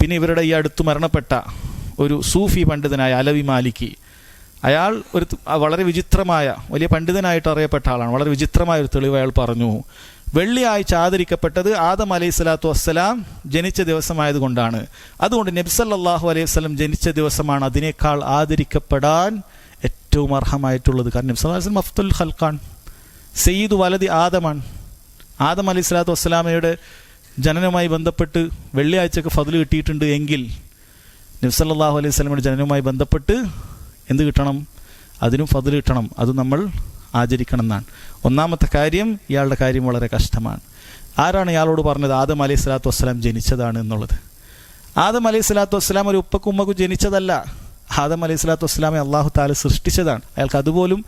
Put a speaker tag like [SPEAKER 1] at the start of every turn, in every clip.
[SPEAKER 1] പിന്നെ ഇവരുടെ ഈ അടുത്ത് മരണപ്പെട്ട ഒരു സൂഫി പണ്ഡിതനായ അലവി മാലിക്കി അയാൾ ഒരു വളരെ വിചിത്രമായ വലിയ പണ്ഡിതനായിട്ട് അറിയപ്പെട്ട ആളാണ്. വളരെ വിചിത്രമായ ഒരു തെളിവ് അയാൾ പറഞ്ഞു. വെള്ളിയാഴ്ച ആദരിക്കപ്പെട്ടത് ആദം അലൈഹി സ്വലാത്തു വസ്സലാം ജനിച്ച ദിവസമായതുകൊണ്ടാണ്. അതുകൊണ്ട് നബ്സല്ലാഹു അലൈഹി വസ്ലം ജനിച്ച ദിവസമാണ് അതിനേക്കാൾ ആദരിക്കപ്പെടാൻ ഏറ്റവും അർഹമായിട്ടുള്ളത്. കാരണം നബ്സ് അഫ്തുൽ ഖൽഖാൻ സയ്യിദ് വലതി ആദമാണ്. ആദം അലൈഹി സ്വലാത്തു വസ്സലാമയുടെ ജനനവുമായി ബന്ധപ്പെട്ട് വെള്ളിയാഴ്ചക്ക് ഫതിൽ കിട്ടിയിട്ടുണ്ട് എങ്കിൽ നബ്സല്ലാഹു അലൈഹി സ്വലമിന്റെ ജനനവുമായി ബന്ധപ്പെട്ട് എന്ത് കിട്ടണം? അതിനും ഫതിൽ കിട്ടണം. അത് നമ്മൾ ആചരിക്കണം എന്നാണ് ഒന്നാമത്തെ കാര്യം ഇയാളുടെ കാര്യം വളരെ കഷ്ടമാണ്. ആരാണ് ഇയാളോട് പറഞ്ഞത് ആദം അലൈഹി സ്വലാത്തു വസ്സലാം ജനിച്ചതാണ് എന്നുള്ളത്? ആദം അലൈഹി സ്വലാത്തു വസ്സലാം ഒരു ഉപ്പക്കും ഉമ്മക്കും ജനിച്ചതല്ല. ആദം അലൈഹി സ്വലാത്തു വസ്സലാമെ അള്ളാഹു താല സൃഷ്ടിച്ചതാണ്. അയാൾക്ക് അതുപോലും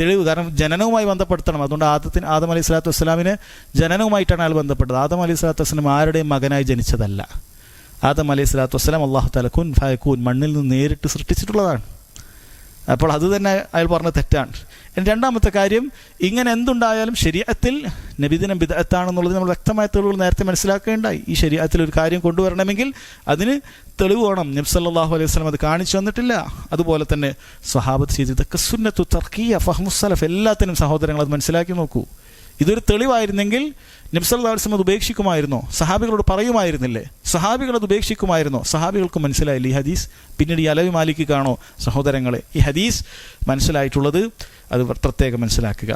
[SPEAKER 1] തെളിവ്. കാരണം ജനനവുമായി ബന്ധപ്പെടുത്തണം. അതുകൊണ്ട് ആദത്തിന് ആദം അലൈഹി സ്വലാത്തു വസ്സലാമിന് ജനനവുമായിട്ടാണ് അയാൾ ബന്ധപ്പെട്ടത്. ആദം അലൈഹി സ്വലാത്തു വസ്സലാം ആരുടെയും മകനായി ജനിച്ചതല്ല. ആദം അലൈഹി സ്വലാത്തു വസ്സലാം അള്ളാഹു താല കുൻ ഫയക്കൂൻ മണ്ണിൽ നിന്ന് നേരിട്ട് സൃഷ്ടിച്ചിട്ടുള്ളതാണ്. അപ്പോൾ അത് തന്നെ അയാൾ പറഞ്ഞ തെറ്റാണ്. രണ്ടാമത്തെ കാര്യം ഇങ്ങനെ എന്തുണ്ടായാലും ശരീരത്തിൽ നബിദിനം വിദഗ്ധത്താണെന്നുള്ളത് നമ്മൾ വ്യക്തമായ തെളിവുകൾ നേരത്തെ മനസ്സിലാക്കേണ്ടായി. ഈ ശരീരത്തിൽ ഒരു കാര്യം കൊണ്ടുവരണമെങ്കിൽ അതിന് തെളിവ് വേണം. നബ്സല്ലാഹു അലൈഹി വസ്ലം അത് കാണിച്ചു തന്നിട്ടില്ല. അതുപോലെ തന്നെ സ്വഹാബത്ത് ചെയ്ത് ഇതൊക്കെ സുന്നത്തു തർക്കീയ ഫഹ്മുസലഫ് എല്ലാത്തിനും സഹോദരങ്ങൾ അത് മനസ്സിലാക്കി നോക്കൂ. ഇതൊരു തെളിവായിരുന്നെങ്കിൽ നബ്സല്ലാ വസ്ലം അത് ഉപേക്ഷിക്കുമായിരുന്നോ? സഹാബികളോട് പറയുമായിരുന്നില്ലേ? സഹാബികൾ അത് ഉപേക്ഷിക്കുമായിരുന്നോ? സഹാബികൾക്ക് മനസ്സിലായില്ല ഈ ഹദീസ്? പിന്നീട് ഈ അലവി മാലിക്ക് കാണോ സഹോദരങ്ങളെ? ഈ ഹദീസ് മനസ്സിലായിട്ടുള്ളത് അത് പ്രത്യേകം മനസ്സിലാക്കുക.